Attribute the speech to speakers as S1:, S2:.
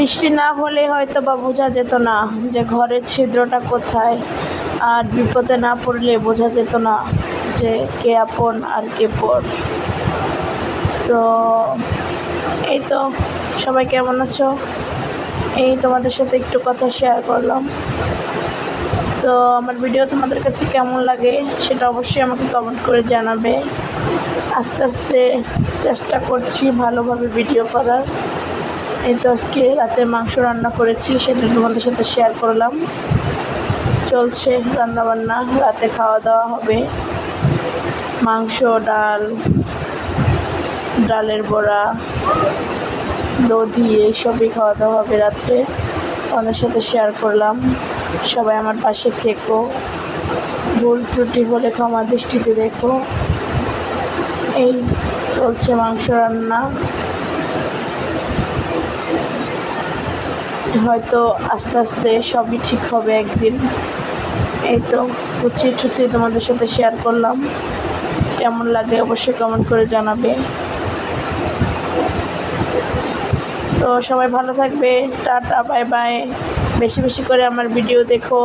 S1: বৃষ্টি না হলে হয়তো বা বোঝা যেত না যে ঘরের ছিদ্রটা কোথায়। আর বিপদে না পড়লে বোঝা যেত না যে কে আপন আর কে পর। তো এই তো, সবাই কেমন আছো? এই তোমাদের সাথে একটু কথা শেয়ার করলাম। তো আমার ভিডিও তোমাদের কাছে কেমন লাগে সেটা অবশ্যই আমাকে কমেন্ট করে জানাবে। আস্তে আস্তে চেষ্টা করছি ভালোভাবে ভিডিও করার। এই তো আজকে রাতে মাংস রান্না করেছি, সেটা তোমাদের সাথে শেয়ার করলাম। চলছে রান্না বান্না রাতে খাওয়া দাওয়া হবে। মাংস, ডাল, ডালের বড়া, দধি, এইসবই খাওয়া দাওয়া হবে রাত্রে। তোমাদের সাথে শেয়ার করলাম। সবাই আমার পাশে থেকো। ভুল ত্রুটি হলে ক্ষমা দৃষ্টিতে দেখো। এই চলছে মাংস রান্না। হয়তো আস্তে আস্তে সবই ঠিক হবে একদিন। এই তো গুছিয়ে টুচিয়ে তোমাদের সাথে শেয়ার করলাম। কেমন লাগে অবশ্যই কমেন্ট করে জানাবে। তো সবাই ভালো থাকবে, টাটা বাই বাই বেশি বেশি করে আমার ভিডিও দেখো।